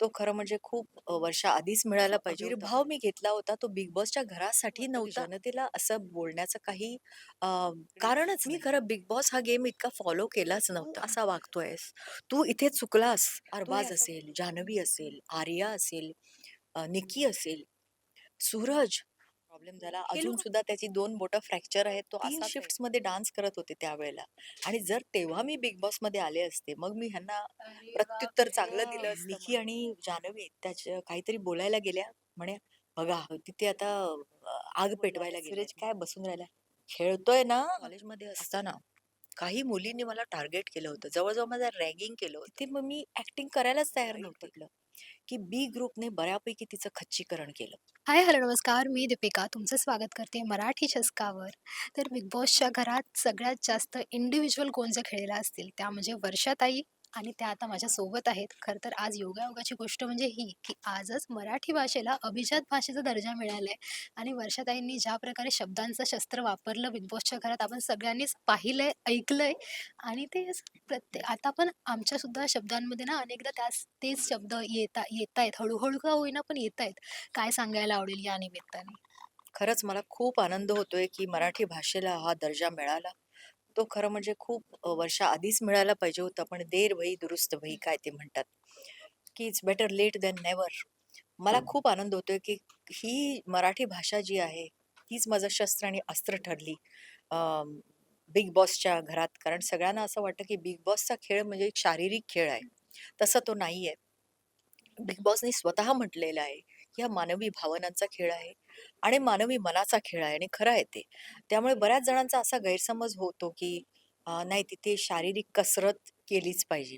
तो खरं म्हणजे खूप अ, वर्षाआधीच मिळायला पाहिजे होता. आविर्भाव मी घेतला होता तो बिग बॉसच्या घरासाठी नव्हता. जनतेला असं बोलण्याचं काही अ, कारणच मी खरं बिग बॉस हा गेम इतका फॉलो केलाच नव्हता. असा वागतोयस. तू इथे चुकलास. अरबाज असेल, जान्हवी असेल, आर्या असेल, अ, निकी असेल, सूरज प्रॉब्लेम झाला. अजून सुद्धा त्याची 2 बोटं फ्रॅक्चर आहेत. तो 3 शिफ्ट्समध्ये डान्स करत होते त्यावेळेला आणि जर तेव्हा मी बिग बॉसमध्ये आले असते, मग मी ह्यांना प्रत्युत्तर चांगलं दिलं असतं. निकी आणि जान्हवी त्याच्या काहीतरी बोलायला गेल्या म्हणे, "बघा तिथे आता आग पेटवायला गेले." काय बसून राहिला? खेळतोय ना कॉलेजमध्ये असताना काही मुलींनी मला टार्गेट केलं होतं. जवळ-जवळ माझं रॅगिंग केलं होतं. तिथे मग मी ॲक्टिंग करायलाच तयार नव्हते. की बी ग्रुपने बऱ्यापैकी तिचं खच्चीकरण केलं. हाय, हॅलो, नमस्कार. मी दीपिका तुमचं स्वागत करते मराठी चस्कावर. तर बिग बॉसच्या घरात सगळ्यात जास्त इंडिव्हिज्युअल कोण जे खेळलेला असतील, त्या म्हणजे वर्षाताई आणि त्या आता माझ्यासोबत आहेत. खरं तर आज योगायोगाची गोष्ट म्हणजे ही, की आजच मराठी भाषेला अभिजात भाषेचा दर्जा मिळाला आहे आणि वर्षाताईंनी ज्या प्रकारे शब्दांचं शस्त्र वापरलं बिग बॉसच्या घरात आपण सगळ्यांनीच पाहिलंय, ऐकलंय आणि ते प्रत्येक आता पण आमच्यासुद्धा शब्दांमध्ये ना अनेकदा त्याच तेच शब्द येता येत आहेत हळूहळू का होईना पण येत आहेत काय सांगायला आवडेल या निमित्ताने? खरंच मला खूप आनंद होतोय, की मराठी भाषेला हा दर्जा मिळाला. तो खरं म्हणजे खूप अ, वर्षाआधीच मिळायला पाहिजे होता. पण देर भई दुरुस्त भई काय ते म्हणतात, की it's better late than never. मला खूप आनंद होतोय, की ही मराठी भाषा जी आहे, हीच माझं शस्त्र आणि अस्त्र ठरली. अ, बिग बॉसच्या घरात. कारण सगळ्यांना असं वाटतं, की बिग बॉसचा खेळ म्हणजे एक शारीरिक खेळ आहे. तसं तो नाहीये. बिग बॉसनी स्वतः म्हटलेलं आहे, हा मानवी भावनांचा खेळ आहे आणि मानवी मनाचा खेळ आहे आणि खरं आहे ते. त्यामुळे बऱ्याच जणांचा असा गैरसमज होतो, की नाही तिथे शारीरिक कसरत केलीच पाहिजे.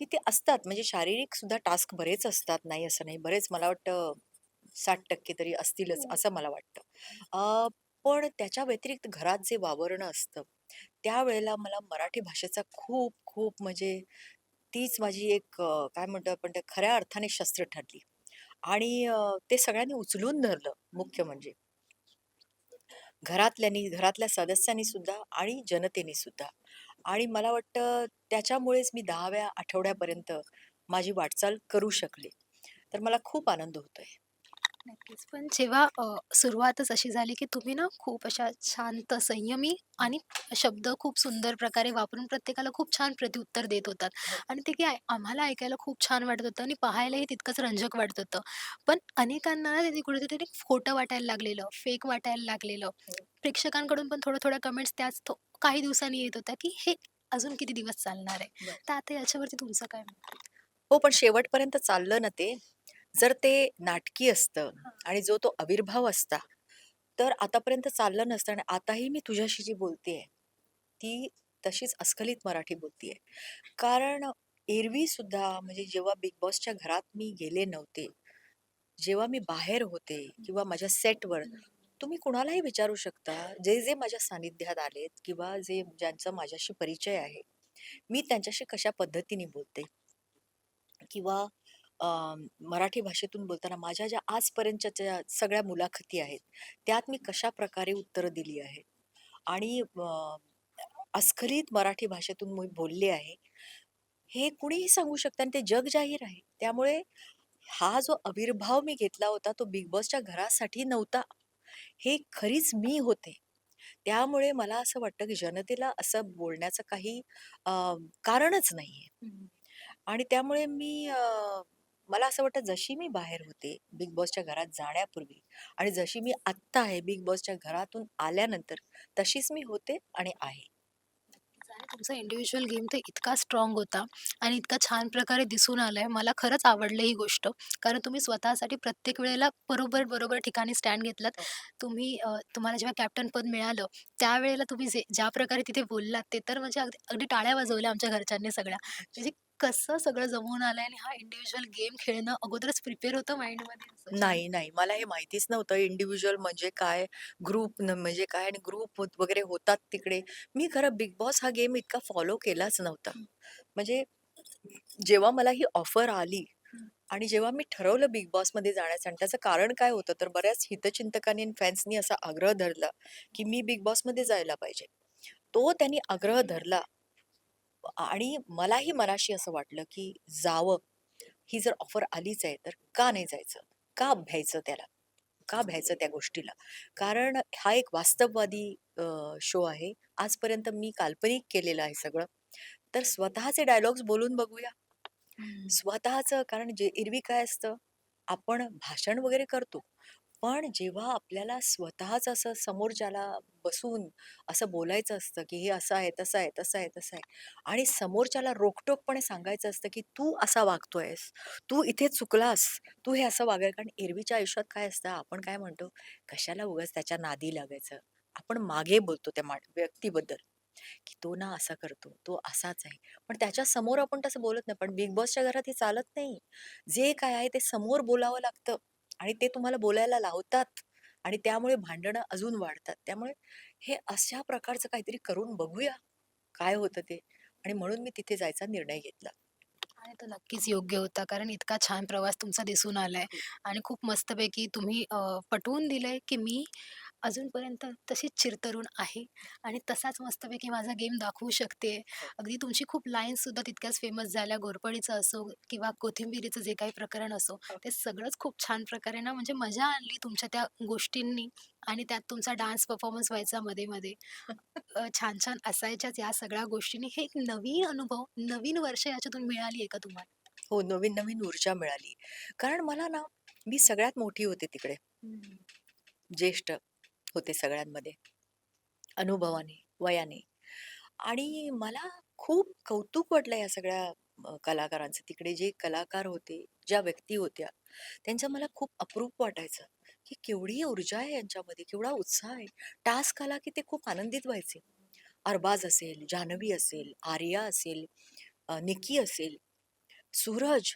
तिथे असतात म्हणजे शारीरिक सुद्धा टास्क बरेच असतात, नाही असं नाही. बरेच मला वाटतं 60% तरी असतीलच असं मला वाटतं. अ, पण त्याच्या व्यतिरिक्त घरात जे वावरणं असतं, त्यावेळेला मला मराठी भाषेचा खूप खूप म्हणजे तीच माझी एक अ, काय म्हणतो आपण त्या खऱ्या अर्थाने शस्त्र ठरली आणि अ, ते सगळ्यांनी उचलून धरलं मुख्य म्हणजे. घरातल्यांनी, घरातल्या सदस्यांनी सुद्धा आणि जनतेने सुद्धा. आणि मला वाटतं त्याच्यामुळेच मी 10व्या आठवड्यापर्यंत माझी वाटचाल करू शकले. तर मला खूप आनंद होतोय. नक्कीच. पण जेव्हा अ, सुरुवातच अशी झाली, की तुम्ही ना खूप अशा शांत, संयमी आणि शब्द खूप सुंदर प्रकारे वापरून प्रत्येकाला खूप छान प्रत्युत्तर देत होतात हो. आणि ते काय आम्हाला ऐकायला खूप छान वाटत होतं आणि पाहायलाही तितकंच रंजक वाटत होतं. पण अनेकांना ना ते कुठेतरी खोटं वाटायला लागलेलं, फेक वाटायला लागलेलं. हो. प्रेक्षकांकडून पण थोड्या-थोड्या कमेंट्स त्याच थो काही दिवसांनी येत होत्या, की हे अजून किती दिवस चालणार आहे? बरं. तर आता याच्यावरती तुमचं काय मत आहे? हो, पण शेवटपर्यंत चाललं ना ते. जर ते नाटकी असतं आणि जो तो आविर्भाव असता, तर आतापर्यंत चाललं नसतं आणि आताही मी तुझ्याशी जी बोलतेय, ती तशीच अस्खलित मराठी बोलतेय. कारण एरवी सुद्धा म्हणजे जेव्हा बिग बॉसच्या घरात मी गेले नव्हते, जेव्हा मी बाहेर होते किंवा माझ्या सेटवर तुम्ही कुणालाही विचारू शकता, जे-जे माझ्या सानिध्यात आलेत किंवा जे ज्यांचा माझ्याशी परिचय आहे, मी त्यांच्याशी कशा पद्धतीने बोलते किंवा अ, मराठी भाषेतून बोलताना माझ्या ज्या आजपर्यंतच्या सगळ्या मुलाखती आहेत, त्यात मी कशाप्रकारे उत्तरं दिली आहेत आणि अ, अस्खलित मराठी भाषेतून मी बोलले आहे, हे कुणीही सांगू शकतं आणि ते जग जाहीर आहे. त्यामुळे हा जो आविर्भाव मी घेतला होता, तो बिग बॉसच्या घरासाठी नव्हता. हे खरीच मी होते. त्यामुळे मला असं वाटतं, की जनतेला असं बोलण्याचं काही अ, कारणच नाहीये. हं. आणि त्यामुळे मी अ, मला असं वाटतं जशी मी बाहेर होते बिग बॉसच्या घरात जाण्यापूर्वी आणि जशी मी आत्ता आहे बिग बॉसच्या घरातून आल्यानंतर, तशीच मी होते आणि आहे. आणि तुमचा इंडिव्हिज्युअल गेम तर इतका स्ट्राँग होता आणि इतका छान प्रकारे दिसून आलाय. मला खरंच आवडली ही गोष्ट. कारण तुम्ही स्वतःसाठी प्रत्येक वेळेला बरोबर, बरोबर ठिकाणी स्टँड घेतलात. हो. तुम्ही तुम्हाला जेव्हा कॅप्टन पद मिळालं, त्यावेळेला तुम्ही जे ज्या प्रकारे तिथे बोललात, ते तर म्हणजे अगदी अगदी टाळ्या वाजवल्या आमच्या घरच्यांनी सगळ्या. म्हणजे कसं सगळं जमून आलंय आणि हा इंडिव्हिज्युअल गेम खेळणं अगोदरच प्रिपेअर होतं माइंडमध्ये. नाही, नाही. मला हे माहितीच नव्हतं इंडिव्हिज्युअल म्हणजे काय, ग्रुप म्हणजे काय आणि ग्रुप वगैरे होतात तिकडे. मी खरं बिग बॉस हा गेम इतका फॉलो केलाच नव्हता. म्हणजे जेव्हा मला ही ऑफर आली. आणि जेव्हा मी ठरवलं बिग बॉसमध्ये जाण्याचं आणि त्याचं कारण काय होतं, तर बऱ्याच हितचिंतकांनी आणि फॅन्सनी असा आग्रह धरला, की मी बिग बॉसमध्ये जायला पाहिजे. तो त्यांनी आग्रह धरला आणि मलाही मनाशी असं वाटलं, की जावं. ही जर ऑफर आलीच आहे तर का नाही जायचं? का भ्यायचं त्याला? का भ्यायचं त्या गोष्टीला? कारण हा एक वास्तववादी अ, शो आहे. आजपर्यंत मी काल्पनिक केलेलं आहे सगळं. तर स्वतःचे डायलॉग्स बोलून बघूया. हं. स्वतःचं कारण जे एरवी काय असतं, आपण भाषण वगैरे करतो. पण जेव्हा आपल्याला स्वतःच असं समोरच्याला बसून असं बोलायचं असतं, की हे असं आहे, तसं आहे, तसं आहे, तसं आहे आणि समोरच्याला रोखठोकपणे सांगायचं असतं, की "तू असा वागतोयस, तू इथे चुकलास, तू हे असं वागाय" कारण एरवीच्या आयुष्यात काय असतं, आपण काय म्हणतो, कशाला उगाच त्याच्या नादी लागायचं. आपण मागे बोलतो त्या मा व्यक्तीबद्दल, की "तो ना असा करतो, तो असाच आहे." पण त्याच्यासमोर आपण तसं बोलत नाही. पण बिग बॉसच्या घरात हे चालत नाही. जे काय आहे ते समोर बोलावं लागतं आणि ते तुम्हाला बोलायला लावतात आणि त्यामुळे भांडणं अजून वाढतात. त्यामुळे हे अशा प्रकारचं काहीतरी करून बघूया, काय होतं ते आणि म्हणून मी तिथे जायचा निर्णय घेतला. आणि तो नक्कीच योग्य होता. कारण इतका छान प्रवास तुमचा दिसून आलाय हं. आणि खूप मस्तपैकी तुम्ही अ, पटवून दिलंय, की मी अजूनपर्यंत तशीच चिरतरुण आहे आणि तसाच मस्तपैकी माझा गेम दाखवू शकते. अगदी तुमची खूप लाईन्ससुद्धा तितक्याच फेमस झाल्या. घोरपडीचं असो किंवा कोथिंबिरीचं जे काही प्रकरण असो. ते सगळंच खूप छान प्रकारे ना म्हणजे मजा आणली तुमच्या त्या गोष्टींनी आणि त्यात तुमचा डान्स परफॉर्मन्स व्हायचा मध्ये-मध्ये. अ, छान-छान असायच्याच या सगळ्या गोष्टींनी. हे एक नवीन अनुभव, नवीन वर्ष याच्यातून मिळाली आहे का तुम्हाला? हो, नवीन-नवीन ऊर्जा मिळाली. कारण मला ना, मी सगळ्यात मोठी होते तिकडे. ज्येष्ठ होते सगळ्यांमध्ये. अनुभवाने, वयाने आणि मला खूप कौतुक वाटलं या सगळ्या कलाकारांचं. तिकडे जे कलाकार होते, ज्या व्यक्ती होत्या, त्यांचं मला खूप अप्रूप वाटायचं, की केवढी ऊर्जा आहे यांच्यामध्ये, केवढा उत्साह आहे. टास्क आला की ते खूप आनंदित व्हायचे. अरबाज असेल, जान्हवी असेल, आर्या असेल, निकी असेल, सूरज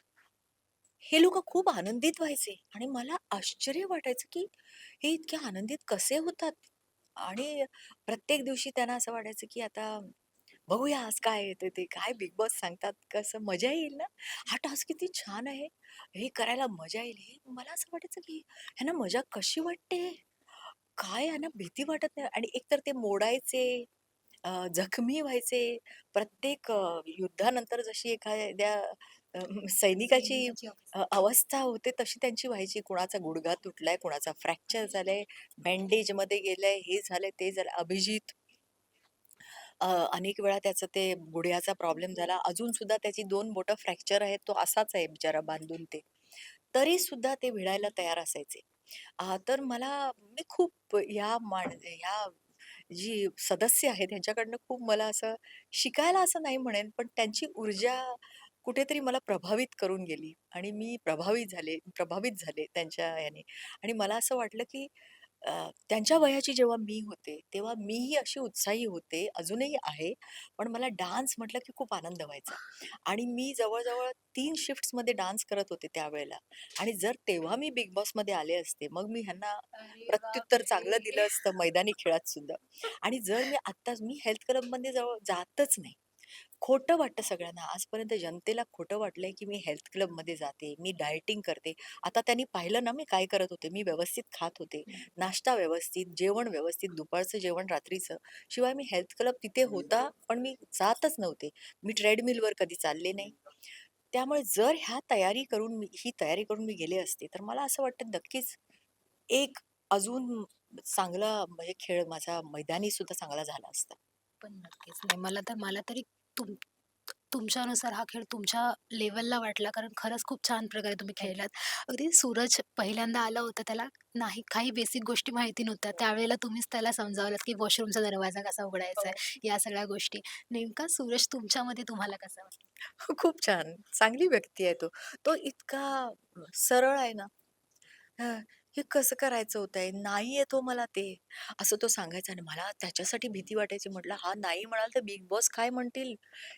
हे लोक खूप आनंदित व्हायचे आणि मला आश्चर्य वाटायचं, की हे इतके आनंदित कसे होतात? आणि प्रत्येक दिवशी त्यांना असं वाटायचं, की आता बघूया आज काय येतं ते, काय बिग बॉस सांगतात, कसं मजा येईल ना? हा टास्क किती छान आहे. हे करायला मजा येईल. हे मला असं वाटायचं, की ह्यांना मजा कशी वाटते? काय यांना भीती वाटत नाही आणि एकतर ते मोडायचे, जखमी व्हायचे. प्रत्येक युद्धानंतर जशी एखाद्या अ, सैनिकाची अ, अवस्था. अवस्था होते तशी त्यांची व्हायची. कुणाचा गुडघा तुटलाय, कुणाचा फ्रॅक्चर झालंय, बँडेजमध्ये गेलंय, हे झालंय, ते झालं. अभिजित अ, अनेक वेळा त्याचं ते गुडघ्याचा प्रॉब्लेम झाला. अजून सुद्धा त्याची 2 बोटं फ्रॅक्चर आहेत. तो असाच आहे बिचारा बांधून ते. तरी सुद्धा ते भिडायला तयार असायचे. अ, तर मला मी खूप ह्या माण ह्या जी सदस्य आहेत ह्यांच्याकडनं खूप मला असं शिकायला असं नाही म्हणेन, पण त्यांची ऊर्जा कुठेतरी मला प्रभावित करून गेली आणि मी प्रभावित झाले प्रभावित झाले त्यांच्या ह्याने आणि मला असं वाटलं, की अ, त्यांच्या वयाची जेव्हा मी होते, तेव्हा मीही अशी उत्साही होते, अजूनही आहे. पण मला डान्स म्हटलं, की खूप आनंद व्हायचा आणि मी जवळ-जवळ 3 शिफ्ट्समध्ये डान्स करत होते त्यावेळेला आणि जर तेव्हा मी बिग बॉसमध्ये आले असते, मग मी ह्यांना अरे प्रत्युत्तर चांगलं दिलं असतं मैदानी खेळात सुद्धा. आणि जर मी आत्ताच मी हेल्थ क्लबमध्ये जवळ जातच नाही. खोटं वाटतं सगळ्यांना. आजपर्यंत जनतेला खोटं वाटलंय, की मी हेल्थ क्लबमध्ये जाते, मी डायटिंग करते. आता त्यांनी पाहिलं ना मी काय करत होते. मी व्यवस्थित खात होते. नाश्ता व्यवस्थित, जेवण व्यवस्थित, दुपारचं जेवण रात्रीचं. शिवाय मी हेल्थ क्लब तिथे होता, पण मी जातच नव्हते. मी ट्रेडमिलवर कधी चालले नाही. त्यामुळे जर ह्या तयारी करून मी ही तयारी करून मी गेले असते, तर मला असं वाटतं नक्कीच एक अजून चांगला म्हणजे खेळ माझा मैदानी सुद्धा चांगला झाला असता. पण नक्कीच नाही. मला तर मला तरी तुम तुमच्यानुसार हा खेळ तुमच्या लेव्हलला वाटला कारण खरंच खूप छान प्रकारे तुम्ही हं. खेळलात. अगदी सूरज पहिल्यांदा आला होता त्याला नाही काही बेसिक गोष्टी माहिती नव्हत्या. त्यावेळेला तुम्हीच त्याला समजावलात, की वॉशरूमचा दरवाजा कसा उघडायचा हो. आहे, या सगळ्या गोष्टी. नेमका सूरज तुमच्यामध्ये तुम्हाला कसा वाटला? खूप छान. चांगली व्यक्ती आहे तो. तो इतका सरळ आहे ना. हे कसं करायचं होतंय? नाही येतो मला ते. असं तो सांगायचा आणि मला त्याच्यासाठी भीती वाटायची. म्हटलं हा नाही म्हणाल तर बिग बॉस काय म्हणतील?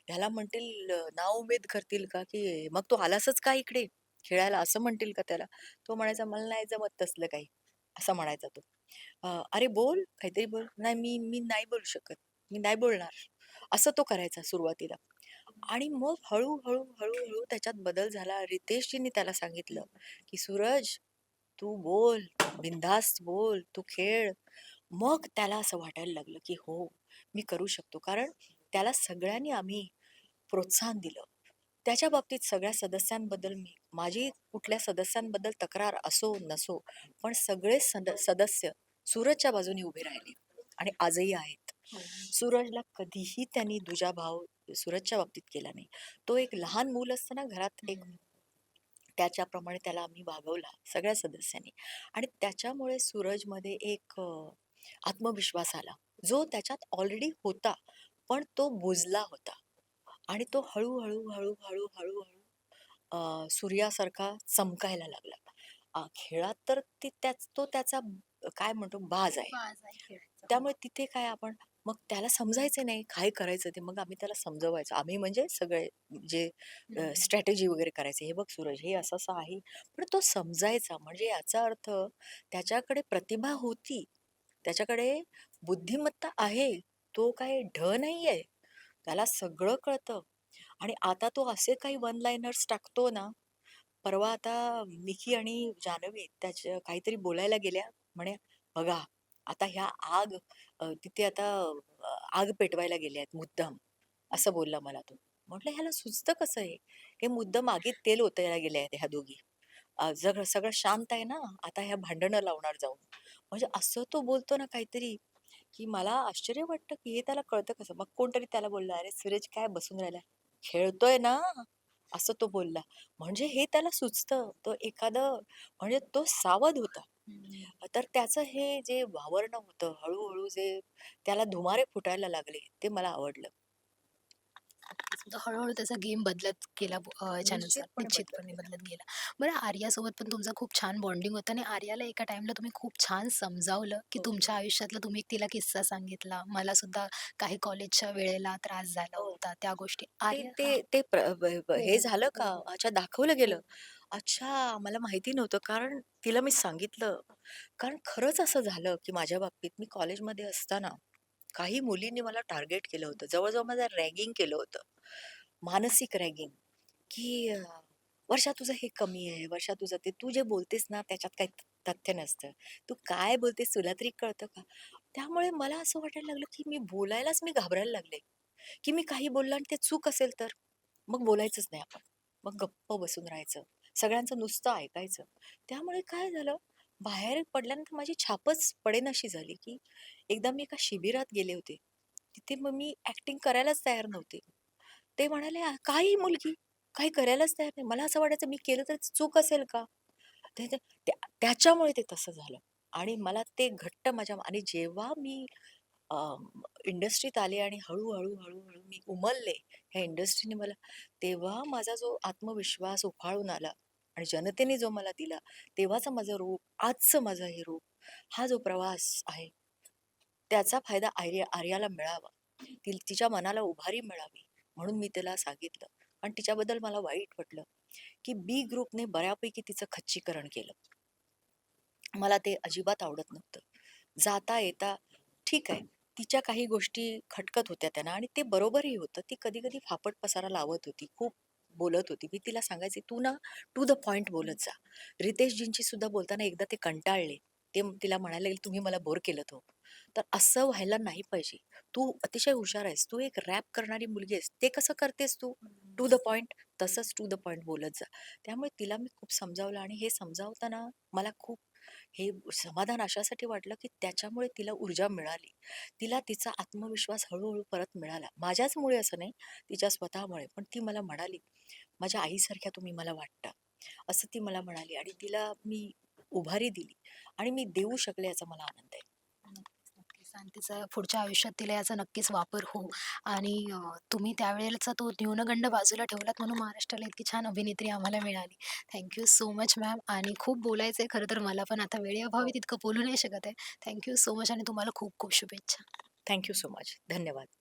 ह्याला म्हणतील अ, नाउमेद करतील का, की मग तो आलासच का इकडे खेळायला असं म्हणतील का त्याला? तो म्हणायचा मला नाही जमत तसलं काही. असा म्हणायचा तो. "अरे बोल, काहीतरी बोल." "नाही मी मी नाही बोलू शकत. मी नाही बोलणार." असं तो करायचा सुरुवातीला. आणि मग हळूहळू हळूहळू त्याच्यात बदल झाला. रितेशजींनी त्याला सांगितलं, की "सूरज, तू बोल, बिनधास्त बोल, तू खेळ." मग त्याला असं वाटायला लागलं, की हो, मी करू शकतो. कारण त्याला सगळ्यांनी आम्ही प्रोत्साहन दिलं. त्याच्या बाबतीत सगळ्या सदस्यांबद्दल मी माझी कुठल्या सदस्यांबद्दल तक्रार असो नसो पण सगळे सद सदस्य सूरजच्या बाजूने उभे राहिले आणि आजही आहेत सूरजला कधीही त्यांनी दुजाभाव सूरजच्या बाबतीत केला नाही तो एक लहान मूल असताना घरात एक त्याच्याप्रमाणे त्याला आम्ही वागवला सगळ्या सदस्यांनी. आणि त्याच्यामुळे सूरजमध्ये एक आत्मविश्वास आला. जो त्याच्यात ऑलरेडी होता पण तो बुजला होता. आणि तो हळूहळू हळू हळू हळूहळू अ, सूर्यासारखा चमकायला लागला. खेळात तर ती त्याच तो त्याचा काय म्हणतो बाज आहे. त्यामुळे तिथे काय आपण मग त्याला समजायचं नाही काय करायचं ते मग आम्ही त्याला समजवायचो. आम्ही म्हणजे सगळे जे स्ट्रॅटेजी वगैरे करायचे हे बघ सूरज हे असं असं आहे. पण तो समजायचा. म्हणजे याचा अर्थ त्याच्याकडे प्रतिभा होती. त्याच्याकडे बुद्धिमत्ता आहे. तो काय ढ नाहीये. त्याला सगळं कळतं. आणि आता तो असे काही वन लाईनर्स टाकतो ना परवा आता मिकी आणि जानवी त्याच्या काहीतरी बोलायला गेल्या. म्हणे बघा आता ह्या आग अ, तिथे आता अ, आग पेटवायला गेले आहेत मुद्दाम असं बोलला मला तो. म्हटलं ह्याला सुचतं कसं आहे हे मुद्दाम आगीत तेल ओतायला गेल्या आहेत ह्या दोघी. अ, सगळं सगळं शांत आहे ना आता ह्या भांडणं लावणार जाऊन. म्हणजे असं तो बोलतो ना काहीतरी की मला आश्चर्य वाटतं की हे त्याला कळतं कसं? मग कोणतरी त्याला बोललं अरे सूरज काय बसून राहिला? खेळतोय ना? असं तो बोलला. म्हणजे हे त्याला सुचतं. तो एखादं म्हणजे तो सावध होता. तर त्याचं हे जे वावरणं होतं हळूहळू जे त्याला धुमारे फुटायला लागले ते मला आवडलं. हळूहळू त्याचा गेम बदलत गेला याच्यानुसार निश्चितपणे बदलत गेला. बरं आर्यासोबत पण तुमचा खूप छान बॉन्डिंग होतं आणि आर्याला एका टाइमला तुम्ही खूप छान समजावलं की हो. तुमच्या आयुष्यातला तुम्ही तिला किस्सा सांगितला. मला सुद्धा काही कॉलेजच्या वेळेला त्रास झाला हो. होता त्या गोष्टी. ते आर्या ते हा. ते प्र- ब- ब- हे झालं का? अच्छा दाखवलं गेलं? अच्छा मला माहिती नव्हतं. कारण तिला मी सांगितलं. कारण खरंच असं झालं की माझ्या बाबतीत मी कॉलेजमध्ये असताना काही मुलींनी मला टार्गेट केलं होतं. जवळजवळ माझं रॅगिंग केलं होतं. मानसिक रॅगिंग. की वर्षा तुझं हे कमी आहे. वर्षा तुझं ते तू जे बोलतेस ना त्याच्यात काही तथ्य नसतं. तू काय बोलतेस तुला तरी कळतं का? त्यामुळे मला असं वाटायला लागलं की मी बोलायलाच मी घाबरायला लागले. की मी काही बोललं आणि ते चूक असेल तर? मग बोलायचंच नाही आपण. मग गप्प बसून राहायचं. सगळ्यांचं नुसतं ऐकायचं. त्यामुळे काय झालं? बाहेर पडल्यानंतर माझी छापच पडेनाशी झाली की एकदा मी एका शिबिरात गेले होते. तिथे मग मी ॲक्टिंग करायलाच तयार नव्हते. ते म्हणाले काही मुलगी काही करायलाच तयार नाही. मला असं वाटायचं मी केलं तर चूक असेल का? ते- त्या- त्याच्यामुळे ते तसं झालं. आणि मला ते घट्ट माझ्या आणि जेव्हा मी इंडस्ट्रीत आले आणि हळूहळू हळूहळू मी उमलले ह्या इंडस्ट्रीने मला तेव्हा माझा जो आत्मविश्वास उफाळून आला आणि जनतेने जो मला दिला तेव्हाचं माझं रूप आजचं माझं हे रूप हा जो प्रवास आहे त्याचा फायदा आर्य आर्याला मिळावा. ती तिच्या मनाला उभारी मिळावी म्हणून मी तिला सांगितलं. आणि तिच्याबद्दल मला वाईट वाटलं की बी ग्रुपने बऱ्यापैकी तिचं खच्चीकरण केलं. मला ते अजिबात आवडत नव्हतं. जाता येता ठीक आहे तिच्या काही गोष्टी खटकत होत्या त्यांना आणि ते बरोबरही होतं. ती कधी कधी फापट पसारा लावत होती खूप बोलत होती. मी तिला सांगायचे तू ना टू द पॉइंट बोलत जा. रितेशजींची सुद्धा बोलताना एकदा ते कंटाळले. ते तिला म्हणायला लागले तुम्ही मला बोर केलं हो तर असं व्हायला नाही पाहिजे. तू अतिशय हुशार आहेस. तू एक रॅप करणारी मुलगी आहेस. ते कसं करतेस तू? टू द पॉइंट तसंच टू द पॉइंट बोलत जा. त्यामुळे तिला मी खूप समजावलं आणि हे समजावताना मला खूप हे समाधान अशासाठी वाटलं की त्याच्यामुळे तिला ऊर्जा मिळाली. तिला तिचा आत्मविश्वास हळूहळू परत मिळाला. माझ्याचमुळे असं नाही तिच्या स्वतःमुळे पण ती मला म्हणाली माझ्या आईसारख्या तुम्ही मला वाटता. असं ती मला म्हणाली आणि तिला मी उभारी दिली आणि मी देऊ शकले याचा मला आनंद आहे. आणि तिचा पुढच्या आयुष्यात तिला याचा नक्कीच वापर हो. आणि तुम्ही त्यावेळेचा तो न्यूनगंड बाजूला ठेवलात म्हणून महाराष्ट्राला इतकी छान अभिनेत्री आम्हाला मिळाली. थँक्यू सो मच मॅम आणि खूप बोलायचं आहे खरं तर मला पण. आता वेळेअभावी हो. तितकं बोलू नाही शकत आहे. थँक्यू सो मच आणि तुम्हाला खूप खूप शुभेच्छा. थँक्यू सो मच धन्यवाद.